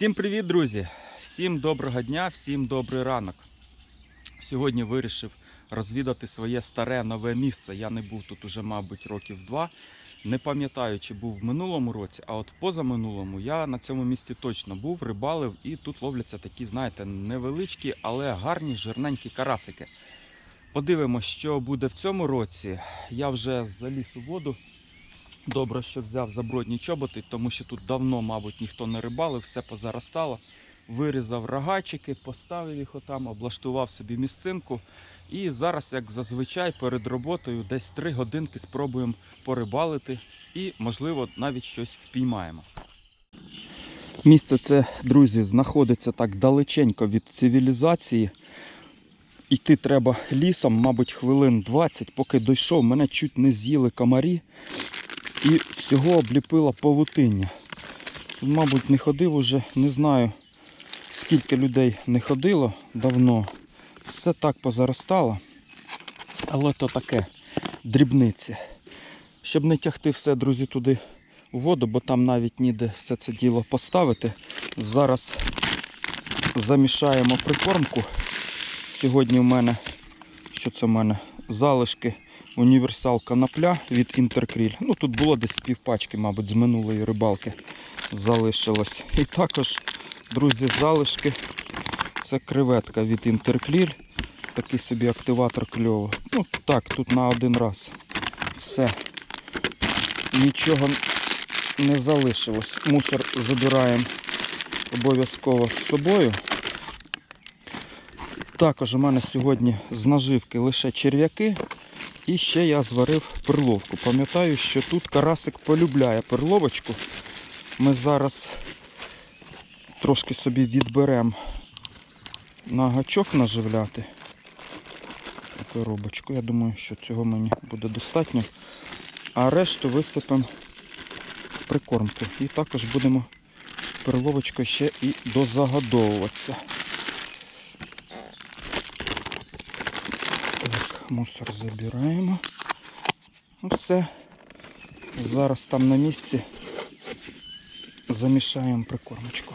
Всім привіт, друзі! Всім доброго дня, всім добрий ранок. Сьогодні вирішив розвідати своє старе нове місце. Я не був тут уже, мабуть, років два. Не пам'ятаю, чи був в минулому році, а от позаминулому я на цьому місці точно був, рибалив, і тут ловляться такі, знаєте, невеличкі, але гарні жирненькі карасики. Подивимось, що буде в цьому році. Я вже заліз у воду. Добре, що взяв забродні чоботи, тому що тут давно, мабуть, ніхто не рибалив, все позаростало. Вирізав рогачики, поставив їх отам, облаштував собі місцинку. І зараз, як зазвичай, перед роботою десь 3 годинки спробуємо порибалити і, можливо, навіть щось впіймаємо. Місце це, друзі, знаходиться так далеченько від цивілізації. Йти треба лісом, мабуть, хвилин 20, поки дійшов, мене чуть не з'їли комарі і всього обліпило павутиння. Тут, Мабуть, не ходив уже, не знаю, скільки людей не ходило давно. Все так позаростало. Але то таке дрібниці. Щоб не тягти все, друзі, туди у воду, бо там навіть ніде все це діло поставити. Зараз замішаємо прикормку. Сьогодні в мене, що це в мене? Залишки універсал конопля від Інтеркріль. Ну тут було десь півпачки, мабуть, з минулої рибалки залишилось. І також, друзі, залишки. Це креветка від Інтеркріль. Такий собі активатор кльово. Ну так, тут на один раз. Все. Нічого не залишилось. Мусор забираємо обов'язково з собою. Також у мене сьогодні з наживки лише черв'яки. І ще я зварив перловку. Пам'ятаю, що тут карасик полюбляє перловочку. Ми зараз трошки собі відберемо на гачок наживляти коробочку. Я думаю, що цього мені буде достатньо. А решту висипемо в прикормку. І також будемо перловочкою ще і дозагодовуватися. Так, мусор забираємо. Ну, Все. Зараз там на місці замішаємо прикормочку.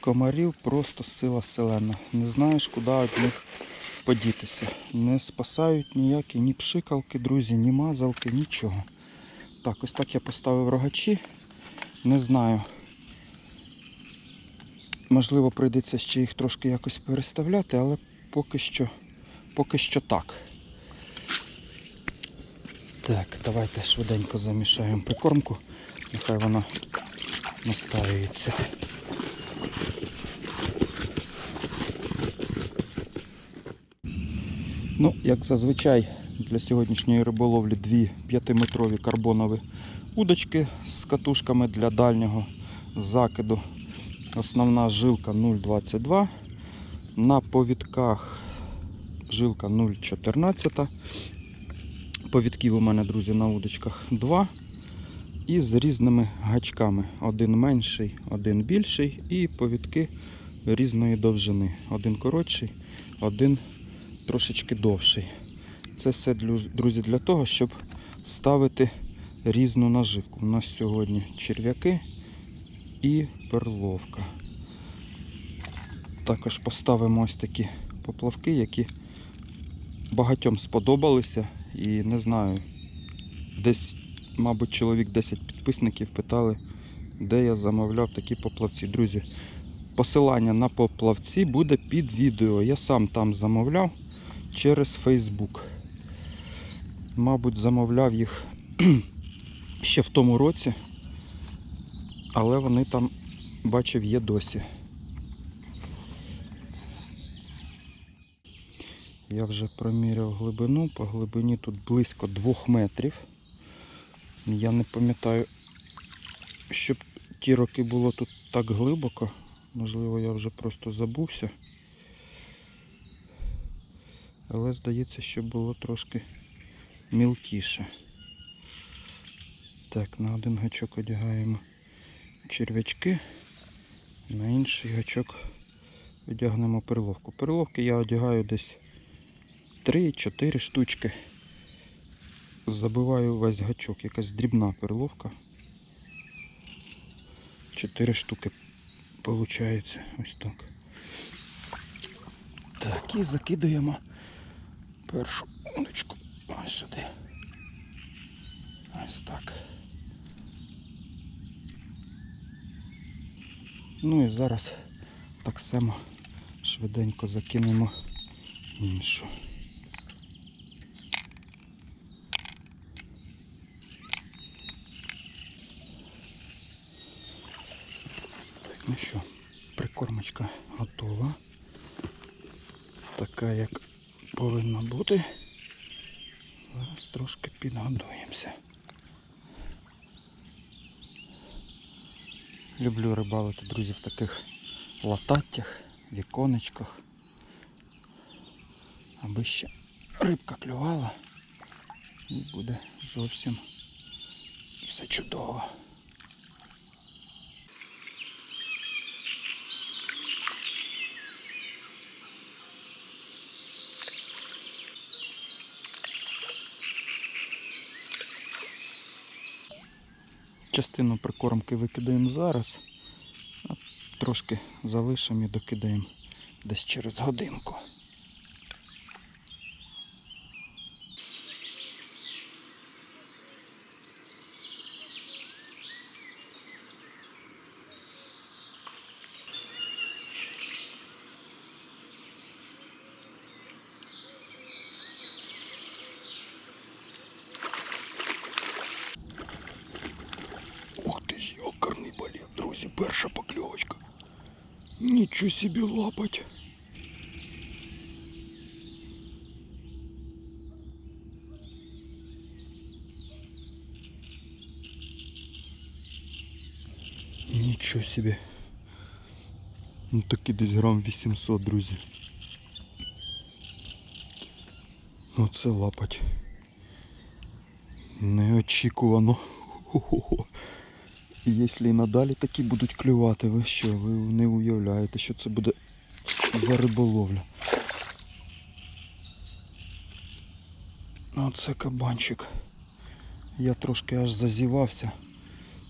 Комарів просто сила селена. Не знаєш, куди від них подітися. Не спасають ніякі ні пшикалки, друзі, ні мазалки, нічого. Так, ось так я поставив рогачі. Не знаю. Можливо, прийдеться ще їх трошки якось переставляти, але поки що, поки що так. Так, давайте швиденько замішаємо прикормку. Нехай вона настаюється. Ну, як зазвичай, для сьогоднішньої риболовлі дві 5-метрові карбонові удочки з катушками для дальнього закиду. Основна жилка 0,22. На повідках жилка 0,14. Повідків у мене, друзі, на удочках 2. І з різними гачками. Один менший, один більший. І повідки різної довжини. Один коротший, один трошечки довший. Це все, друзі, для того, щоб ставити різну наживку. У нас сьогодні черв'яки і перловка. Також поставимо ось такі поплавки, які багатьом сподобалися. І не знаю, десь, мабуть, чоловік 10 підписників питали, де я замовляв такі поплавці. Друзі, посилання на поплавці буде під відео. Я сам там замовляв через Facebook. Мабуть, замовляв їх ще в тому році, але вони там, бачив, є досі. Я вже проміряв глибину, по глибині тут близько 2 метрів. Я не пам'ятаю, щоб ті роки було тут так глибоко. Можливо, я вже просто забувся. Але здається, що було трошки мілкіше. Так, на один гачок одягаємо черв'ячки, на інший гачок одягнемо перловку. Перловки я одягаю десь 3-4 штучки. Забиваю весь гачок, якась дрібна перловка. 4 штуки виходить. Ось так. Так, і закидаємо першу удочку ось сюди. Ось так. Ну і зараз так само швиденько закинемо іншу. Так, ну що, прикормочка готова. Така, як повинна бути. Зараз трошки підгодуємося. Люблю рибалити, друзі, в таких лататтях, віконечках. Аби ще рибка клювала і буде зовсім все чудово. Частину прикормки викидаємо зараз, а трошки залишимо і докидаємо десь через годинку. Ух ти ж, йокарний балет, друзі, перша покльовочка. Нічого собі лапать. Нічого собі. Ну таки десь грам 800, друзі. Це лапать. Неочікувано. Хо-хо-хо. І якщо і надалі такі будуть клювати, ви що, ви не уявляєте, що це буде за риболовля. Оце кабанчик. Я трошки аж зазівався.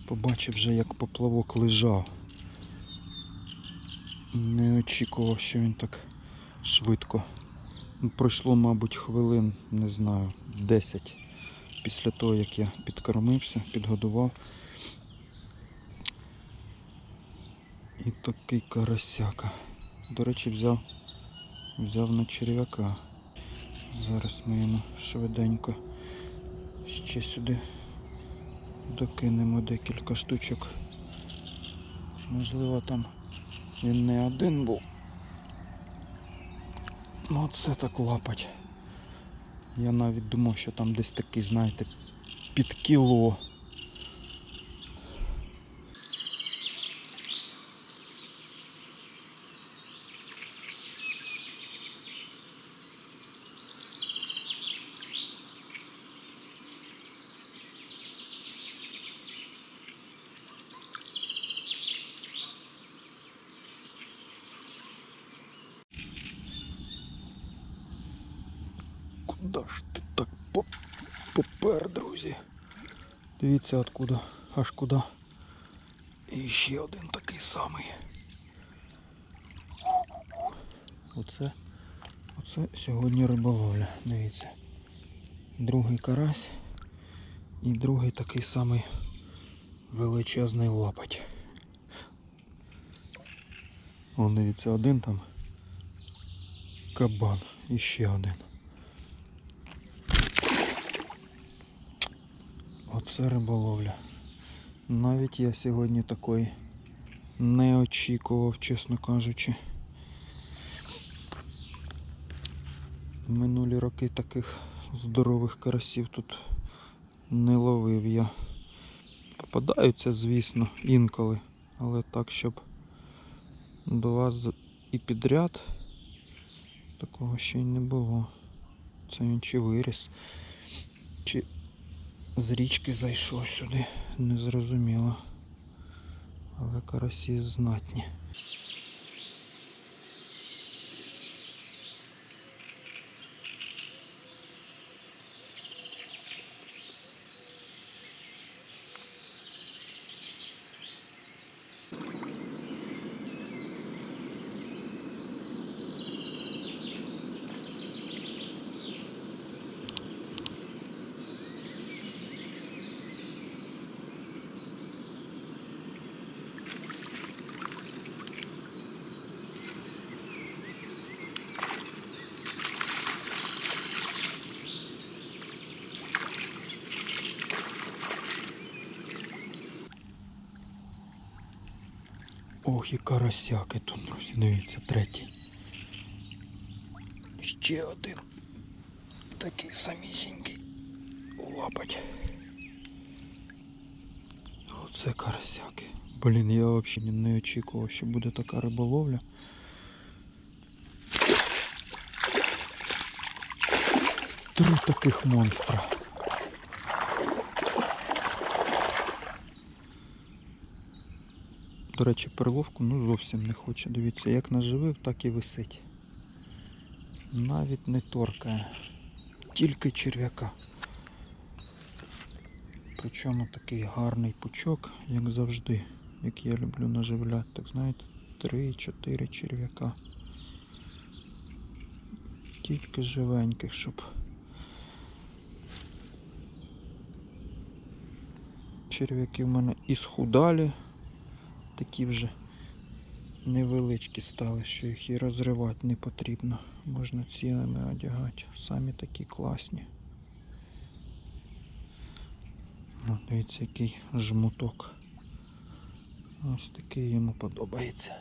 Побачив вже, як поплавок лежав. Не очікував, що він так швидко. Ну, Пройшло, мабуть, хвилин, не знаю, 10 після того, як я підкормився, підгодував. І такий карасяка. До речі, взяв, взяв на черв'яка. Зараз ми йому швиденько ще сюди докинемо декілька штучок. Можливо там він не один був. Ну оце так лапать. Я навіть думав, що там десь такий, знаєте, під кіло. Куда ж ти так поп- попер, друзі? Дивіться откуда, аж куди. І ще один такий самий. Оце, оце сьогодні риболовля. Дивіться. Другий карась і другий такий самий величезний лапать. Вон дивіться, один там кабан і ще один. Оце риболовля. Навіть я сьогодні такої не очікував, чесно кажучи. Минулі роки таких здорових карасів тут не ловив я. Попадаються, звісно, інколи, але так, щоб до вас і підряд такого ще й не було. Це він чи виріс, чи з річки зайшов сюди, незрозуміло. Але карасі знатні. Ох, і карасяки тут, друзі. Дивіться, третій. Ще один. Такий самісінький. Лапать. Оце карасяки. Блін, я взагалі не очікував, що буде така риболовля. Три таких монстра. До речі, перловку ну зовсім не хоче. Дивіться, як наживив, так і висить. Навіть не торкає. Тільки черв'яка. Причому такий гарний пучок, як завжди, як я люблю наживляти. Так знаєте, 3-4 черв'яка. Тільки живеньких, щоб черв'яки в мене і схудалі, такі вже невеличкі стали, що їх і розривати не потрібно. Можна цілими одягати. Самі такі класні. Дивіться, який жмуток. Ось такий йому подобається.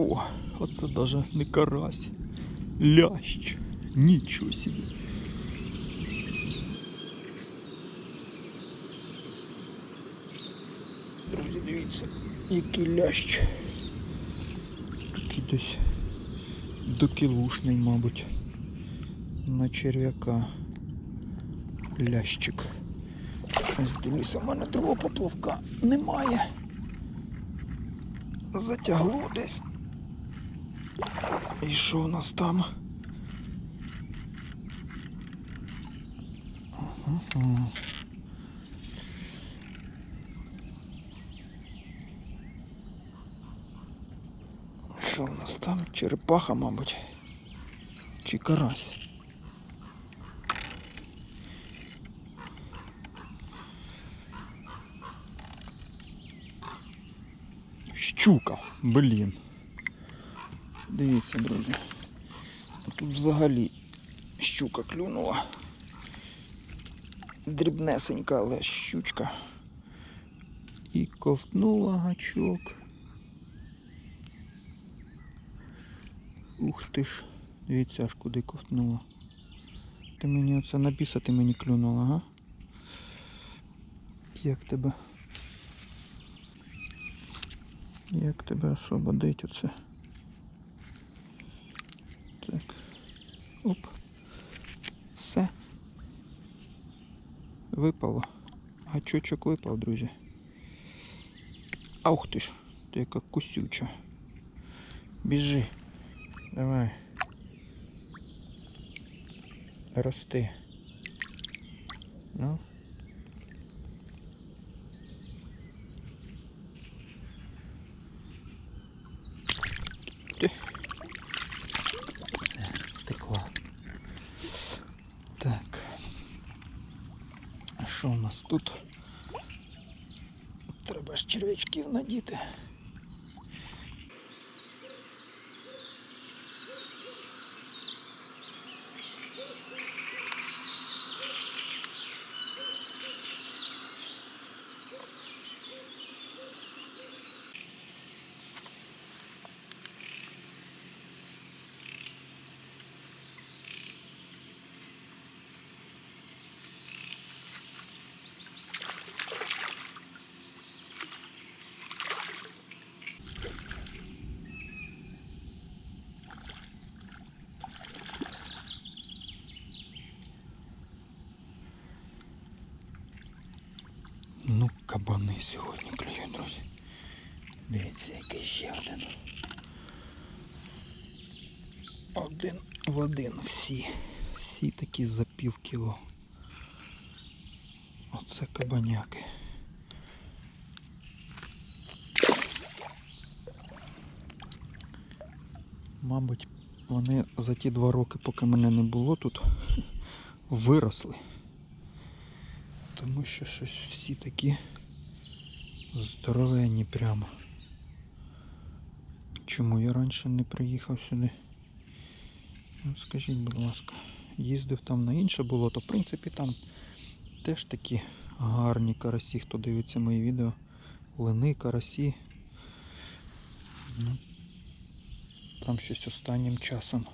О, оце даже не карась. Лящ. Нічого собі. Друзі, дивіться, який лящ. Такий десь докілушний, мабуть. На черв'яка. Лящик. Ось дивіться, в мене другого поплавка немає. Затягло десь. І що у нас там? Що у нас там? Черепаха, мабуть. Чи карась? Щука, блін. Дивіться, друзі. Тут взагалі щука клюнула. Дрібнесенька, але щучка. І ковтнула гачок. Ух ти ж, дивіться аж куди ковтнула. Ти мені оце на ти мені клюнула, га? Як тебе? Як тебе освободить оце? Оп. Все. Випало. Гачочок випав, друзі. Ах ти ж, ти яка кусюча. Біжи. Давай. Рости. Ну. Ти. Втекла. Так. А що у нас тут? Треба ж черв'ячків надіти. Кабани сьогодні клюють, друзі. Дивіться, який ще один. Один в один всі. Всі такі за пів кіло. Оце кабаняки. Мабуть, вони за ті два роки, поки мене не було тут, виросли. Тому що щось всі такі здоровенні прямо. Чому я раніше не приїхав сюди? Ну, Скажіть, будь ласка, їздив там на інше болото. В принципі, там теж такі гарні карасі, хто дивиться мої відео. Лини, карасі. Ну, там щось останнім часом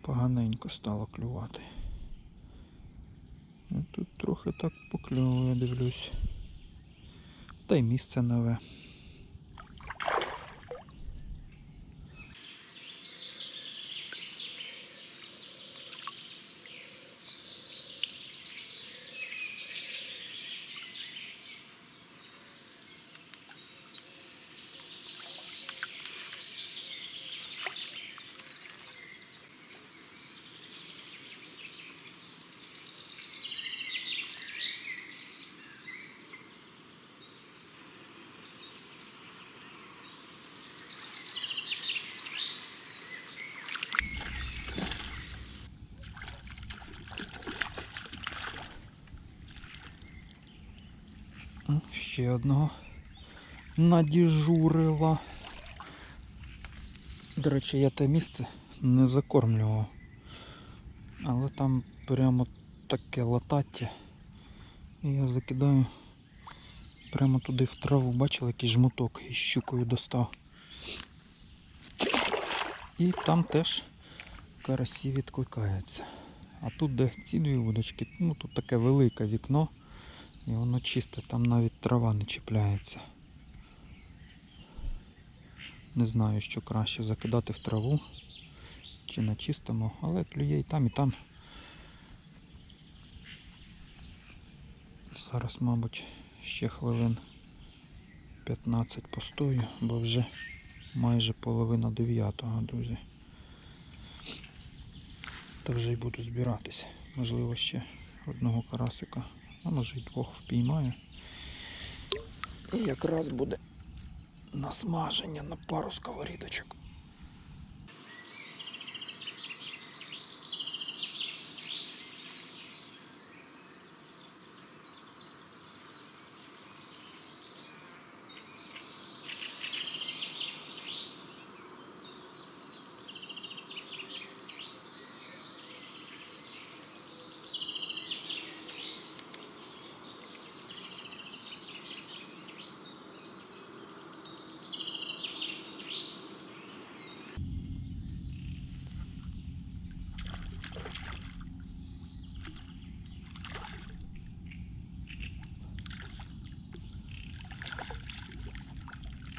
поганенько стало клювати. Тут трохи так покльовує, дивлюсь. Та й місце нове. Ще одного надіжурила. До речі, я те місце не закормлював. Але там прямо таке латаття. І я закидаю прямо туди в траву. Бачили який жмуток із щукою достав. І там теж карасі відкликаються. А тут, де ці дві вудочки, ну тут таке велике вікно. І воно чисте, там навіть трава не чіпляється. Не знаю, що краще закидати в траву чи на чистому, але клює і там, і там. Зараз, мабуть, ще хвилин 15 постою, бо вже майже половина дев'ятого, друзі. Та вже й буду збиратись. Можливо, ще одного карасика, а може й двох впіймаю. І якраз буде насмаження на пару сковорідочок.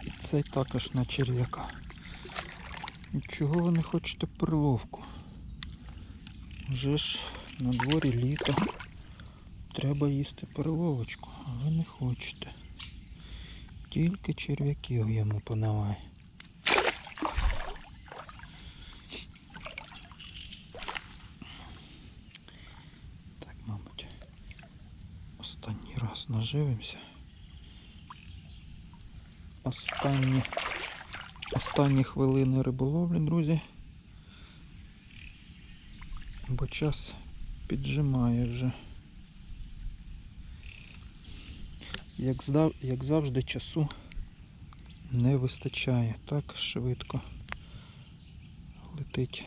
І цей також на черв'яка. Чого ви не хочете приловку? Вже ж на дворі літо. Треба їсти переловочку, а ви не хочете. Тільки черв'яків йому подавай. Так, мабуть, останній раз наживимося. Останні, останні хвилини риболовлі, друзі. Бо час піджимає вже. Як, здав, як завжди, часу не вистачає. Так швидко летить.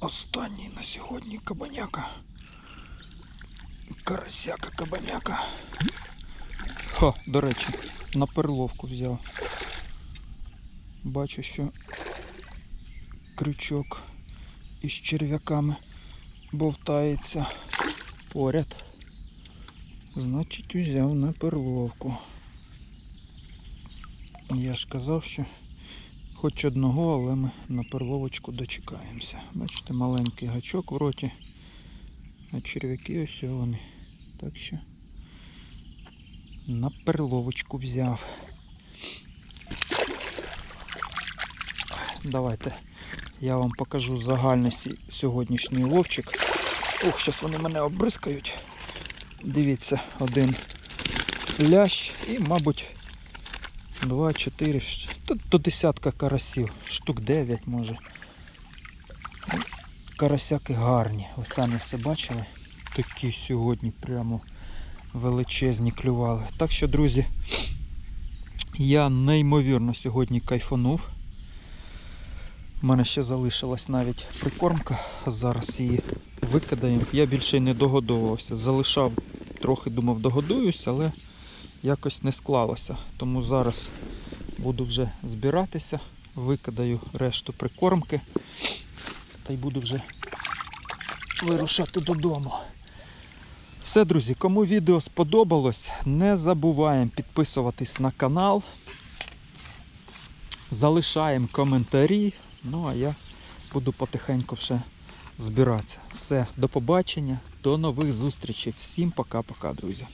Останній на сьогодні кабаняка. Карасяка кабаняка. Ха, до речі, на перловку взяв. Бачу, що крючок із черв'яками бовтається поряд. Значить, узяв на перловку. Я ж казав, що хоч одного, але ми на перловочку дочекаємося. Бачите, маленький гачок в роті, а черв'яки ось вони. Так що на перловочку взяв. Давайте я вам покажу загальний сьогоднішній ловчик. Ох, зараз вони мене обрискають. Дивіться, один лящ і, мабуть, 2, 4, Тут до десятка карасів, штук 9 може. Карасяки гарні, ви самі все бачили. Такі сьогодні прямо величезні клювали. Так що, друзі, я неймовірно сьогодні кайфанув. У мене ще залишилась навіть прикормка, зараз її викидаємо. Я більше й не догодовувався. Залишав, трохи думав, догодуюсь, але якось не склалося. Тому зараз буду вже збиратися, викидаю решту прикормки та й буду вже вирушати додому. Все, друзі, кому відео сподобалось, не забуваємо підписуватись на канал. Залишаємо коментарі. Ну а я буду потихеньку вже збиратися. Все, до побачення, до нових зустрічей. Всім пока-пока, друзі.